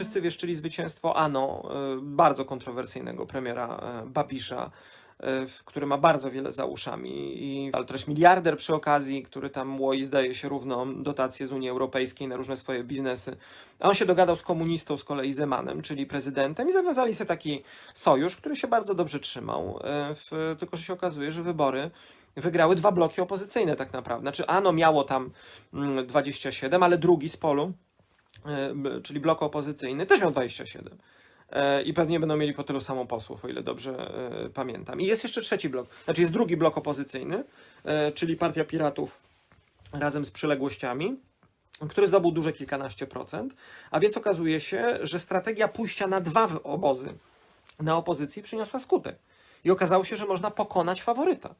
Wszyscy wieszczyli zwycięstwo Ano, e, bardzo kontrowersyjnego premiera e, Babisza, e, który ma bardzo wiele za uszami, i, ale też miliarder przy okazji, który tam łoi, zdaje się, równo dotacje z Unii Europejskiej na różne swoje biznesy. A on się dogadał z komunistą z kolei Zemanem, czyli prezydentem, i zawiązali sobie taki sojusz, który się bardzo dobrze trzymał. W, tylko, że się okazuje, że wybory wygrały dwa bloki opozycyjne tak naprawdę. Znaczy, Ano miało tam mm, 27, ale drugi z polu, czyli blok opozycyjny, też miał 27. E, I pewnie będą mieli po tylu samo posłów, o ile dobrze e, pamiętam. I jest jeszcze trzeci blok, znaczy jest drugi blok opozycyjny, e, czyli Partia Piratów razem z przyległościami, który zdobył duże kilkanaście procent. A więc okazuje się, że strategia pójścia na dwa obozy na opozycji przyniosła skutek. I okazało się, że można pokonać faworyta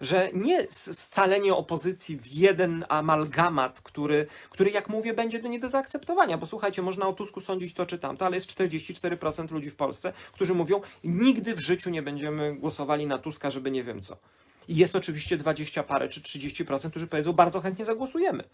że nie scalenie opozycji w jeden amalgamat, który, który jak mówię, będzie do nie do zaakceptowania. Bo słuchajcie, można o Tusku sądzić to czy tamto, ale jest 44% ludzi w Polsce, którzy mówią, nigdy w życiu nie będziemy głosowali na Tuska, żeby nie wiem co. I jest oczywiście 20 parę czy 30%, którzy powiedzą, bardzo chętnie zagłosujemy.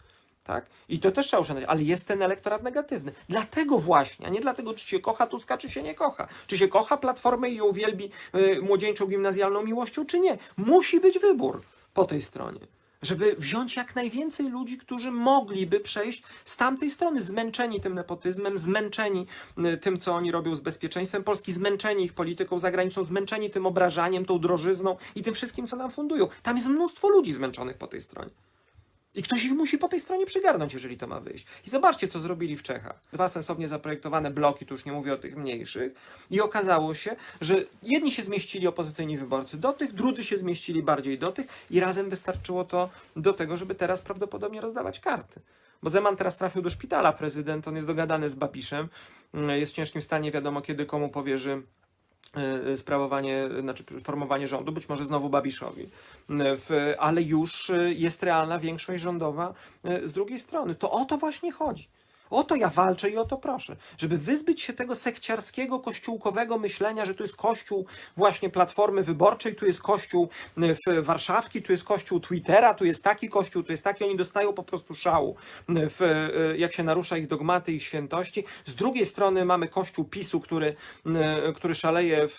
Tak? I to też trzeba uszanować, ale jest ten elektorat negatywny. Dlatego właśnie, a nie dlatego, czy się kocha Tuska, czy się nie kocha. Czy się kocha Platformę i ją uwielbi y, młodzieńczą gimnazjalną miłością, czy nie. Musi być wybór po tej stronie. Żeby wziąć jak najwięcej ludzi, którzy mogliby przejść z tamtej strony, zmęczeni tym nepotyzmem, zmęczeni y, tym, co oni robią z bezpieczeństwem Polski, zmęczeni ich polityką zagraniczną, zmęczeni tym obrażaniem, tą drożyzną i tym wszystkim, co nam fundują. Tam jest mnóstwo ludzi zmęczonych po tej stronie. I ktoś ich musi po tej stronie przygarnąć, jeżeli to ma wyjść. I zobaczcie, co zrobili w Czechach. Dwa sensownie zaprojektowane bloki, tu już nie mówię o tych mniejszych. I okazało się, że jedni się zmieścili opozycyjni wyborcy do tych, drudzy się zmieścili bardziej do tych i razem wystarczyło to do tego, żeby teraz prawdopodobnie rozdawać karty. Bo Zeman teraz trafił do szpitala, prezydent, on jest dogadany z Babiszem, mm, jest w ciężkim stanie, wiadomo kiedy komu powierzy sprawowanie, znaczy formowanie rządu, być może znowu Babiszowi, E, w, ale już jest realna większość rządowa z drugiej strony. To o to właśnie chodzi. O to ja walczę i o to proszę, żeby wyzbyć się tego sekciarskiego, kościółkowego myślenia, że tu jest kościół właśnie Platformy Wyborczej, tu jest kościół e, Warszawki, tu jest kościół Twittera, tu jest taki kościół, tu jest taki, oni dostają po prostu szału, e, w, e, jak się narusza ich dogmaty, ich świętości. Z drugiej strony mamy kościół PiSu, który, który szaleje w,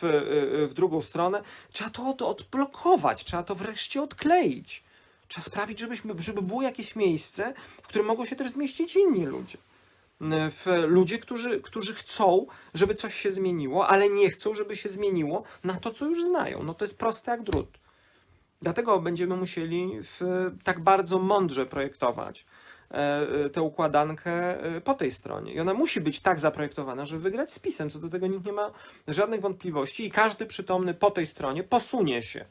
w drugą stronę. Trzeba to od, odblokować, trzeba to wreszcie odkleić. Trzeba sprawić, żebyśmy, żeby było jakieś miejsce, w którym mogą się też zmieścić inni ludzie. W ludzie, którzy, którzy chcą, żeby coś się zmieniło, ale nie chcą, żeby się zmieniło na to, co już znają. No to jest proste jak drut. Dlatego będziemy musieli w, tak bardzo mądrze projektować e, e, tę układankę e, po tej stronie. I ona musi być tak zaprojektowana, żeby wygrać z PiSem. Co do tego nikt nie ma żadnych wątpliwości i każdy przytomny po tej stronie posunie się,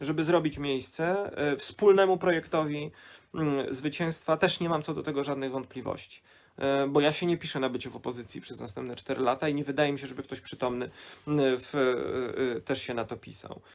żeby zrobić miejsce wspólnemu projektowi mm, zwycięstwa. Też nie mam co do tego żadnych wątpliwości. E, Bo ja się nie piszę na bycie w opozycji przez następne 4 lata i nie wydaje mi się, żeby ktoś przytomny mm, w, e, e, też się na to pisał.